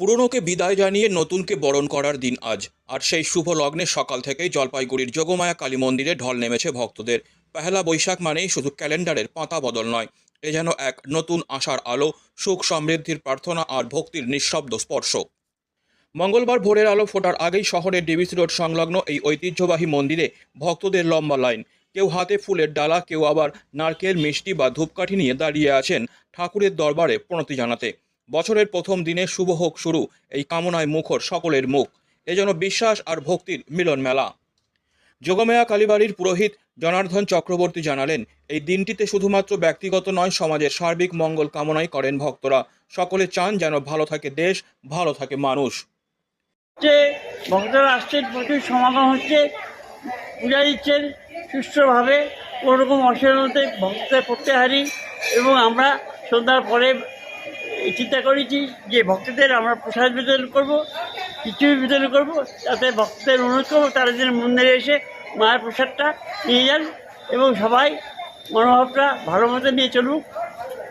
পুরনোকে বিদায় জানিয়ে নতুনকে বরণ করার দিন আজ। আর সেই শুভ লগ্নে সকাল থেকেই জলপাইগুড়ির যোগমায়া কালী মন্দিরে ঢল নেমেছে ভক্তদের। পহেলা বৈশাখ মানেই শুধু ক্যালেন্ডারের পাতা বদল নয়, এ যেন এক নতুন আশার আলো, সুখ সমৃদ্ধির প্রার্থনা আর ভক্তির নিঃশব্দ স্পর্শ। মঙ্গলবার ভোরের আলো ফোটার আগেই শহরের ডিভিসি রোড সংলগ্ন এই ঐতিহ্যবাহী মন্দিরে ভক্তদের লম্বা লাইন। কেউ হাতে ফুলের ডালা, কেউ আবার নারকেল, মিষ্টি বা ধূপকাঠি নিয়ে দাঁড়িয়ে আছেন ঠাকুরের দরবারে প্রণতি জানাতে। বছরের প্রথম দিনে শুভ হোক শুরু, এই কামনায় মুখর সকলের মুখ। এ যেন বিশ্বাস আর ভক্তির মিলন মেলা। যোগমেয়া কালীবাড়ির পুরোহিত জনার্দন চক্রবর্তী জানালেন, এই দিনটিতে শুধুমাত্র ব্যক্তিগত নয়, সমাজের সার্বিক মঙ্গল কামনাই করেন ভক্তরা। সকলে চান যেন ভালো থাকে দেশ, ভালো থাকে মানুষ। হচ্ছে ভক্তরা আসছেন, প্রচুর সমাগম হচ্ছে। পূজা দিচ্ছেন সুষ্ঠুভাবে কোনো রকম অসুবিধাতে ভক্তদের করতে হারি এবং আমরা সন্ধ্যার পরে চিন্তা করেছি যে ভক্তদের আমরা প্রসাদ বিতরণ করব কিছু বিতরণ করব যাতে ভক্তদের অনুরোধ করব তারা যেন মন্দিরে এসে মায়ের প্রসাদটা নিয়ে যান এবং সবাই মনোভাবটা ভালো মতো নিয়ে চলুক।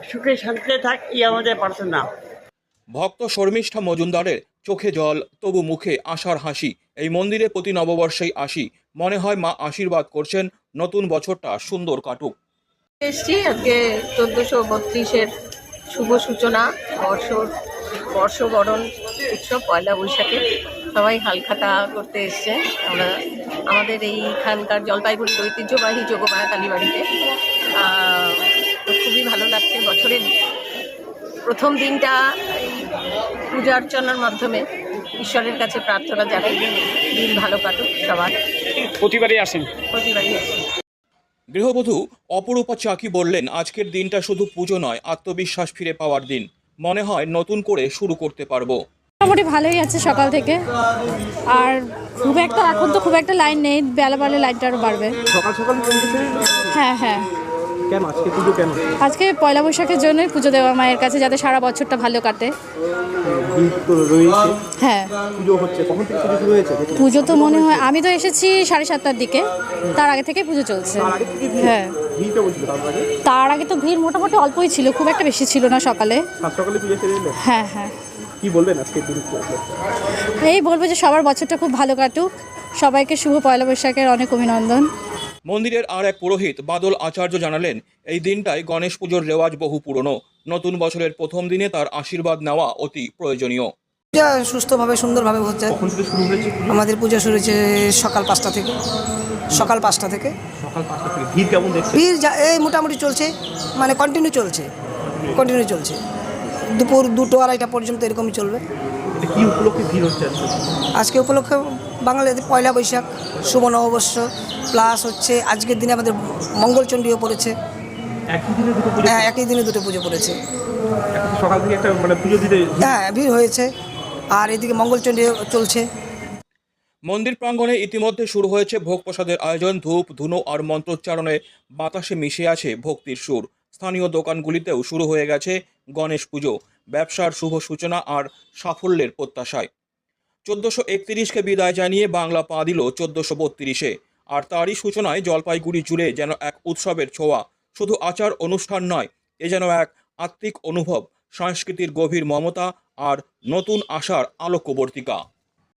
সুখে শান্তিতে থাক এই আমাদের প্রার্থনা। ভক্ত শর্মিষ্ঠা মজুমদারের চোখে জল তবু মুখে আশার হাসি এই মন্দিরে প্রতি নববর্ষেই আসি। মনে হয় মা আশীর্বাদ করছেন নতুন বছরটা সুন্দর কাটুক। এসছি আজকে চোদ্দোশো বত্রিশের শুভ সূচনা বর্ষর বর্ষবরণ উৎসব পয়লা বৈশাখে সবাই হালখাতা করতে এসছে। আমরা আমাদের এইখানকার জলপাইগুড়ির ঐতিহ্যবাহী যোগমায়া কালীবাড়িতে তো খুবই ভালো লাগছে বছরের প্রথম দিনটা পূজা অর্চনার মাধ্যমে। ঈশ্বরের কাছে প্রার্থনা জানাই দিন ভালো কাটুক সবার। প্রতিবারই আসেন? প্রতিবারই আছে গৃহবধূ অপরূপা চাকি বললেন আজকের দিনটা শুধু পুজো নয় আত্মবিশ্বাস ফিরে পাওয়ার দিন। মনে হয় নতুন করে শুরু করতে পারব। মোটামুটি ভালোই আছে সকাল থেকে। আর খুব একটা এখন তো খুব একটা লাইন নেই বেলা বেলা লাইনটা আরও বাড়বে। সকাল সকাল হ্যাঁ হ্যাঁ। কেন? আজকে পুজো কেন? আজকে পয়লা বৈশাখের জন্যই পুজো দেওয়া মায়ের কাছে যাতে সারা বছরটা ভালো কাটে। রয়েছে। হ্যাঁ। পুজো হচ্ছে। কখন থেকে পুজো শুরু হয়েছে? পুজো তো মনে হয় আমি তো এসেছি সাড়ে সাতটার দিকে। তার আগে থেকে পুজো চলছে। হ্যাঁ। তার আগে? তো ভিড় মোটামুটি অল্পই ছিল খুব একটা বেশি ছিল না সকালে। সকালে পুজো হ্যাঁ হ্যাঁ। কি বলবেন আজকে এই বলব যে সবার বছরটা খুব ভালো কাটুক। সবাইকে শুভ পয়লা বৈশাখের অনেক অভিনন্দন। মন্দিরের আর এক পুরোহিত বাদল আচার্য জানালেন এই দিনটায় গণেশ পুজোর রেওয়াজ বহু পুরনো। নতুন বছরের প্রথম দিনে তার আশীর্বাদ নেওয়া অতি প্রয়োজনীয়। পূজা সুস্থভাবে সুন্দরভাবে হচ্ছে। আমাদের পূজা শুরু হয়েছে সকাল পাঁচটা থেকে। সকাল পাঁচটা থেকে। সকাল পাঁচটা থেকে। ভিড় কেমন দেখছে ভিড় যা এই মোটামুটি চলছে। মানে কন্টিনিউ চলছে। কন্টিনিউ চলছে। দুপুর দুটো আড়াইটা পর্যন্ত এরকমই চলবে। কি উপলক্ষে ভিড় হচ্ছে আজকে? আজকে উপলক্ষে বাংলাদেশে পয়লা বৈশাখ শুভ নববর্ষ প্লাস হচ্ছে আজকের দিনে আমাদের মঙ্গলচণ্ডীও পড়েছে। একই দিনে দুটো পুজো হ্যাঁ একই দিনে দুটো পুজো পড়েছে। সকাল থেকে একটা মানে পুজো দিতে হ্যাঁ ভিড় হয়েছে। আর এদিকে মঙ্গলচণ্ডীও চলছে। মন্দির প্রাঙ্গণে ইতিমধ্যে শুরু হয়েছে ভোগ প্রসাদের আয়োজন। ধূপ ধুনো আর মন্ত্রোচ্চারণে বাতাসে মিশে আছে ভক্তির সুর। স্থানীয় দোকানগুলিতেও শুরু হয়ে গেছে গণেশ পুজো। ব্যবসার শুভ সূচনা আর সাফল্যের প্রত্যাশায়। চোদ্দোশো একত্রিশকে বিদায় জানিয়ে বাংলা পা দিল চোদ্দোশো বত্রিশে। আর তারই সূচনায় জলপাইগুড়ি জুড়ে যেন এক উৎসবের ছোঁয়া। শুধু আচার অনুষ্ঠান নয়, এ যেন এক আত্মিক অনুভব, সংস্কৃতির গভীর মমতা আর নতুন আশার আলোকবর্তিকা।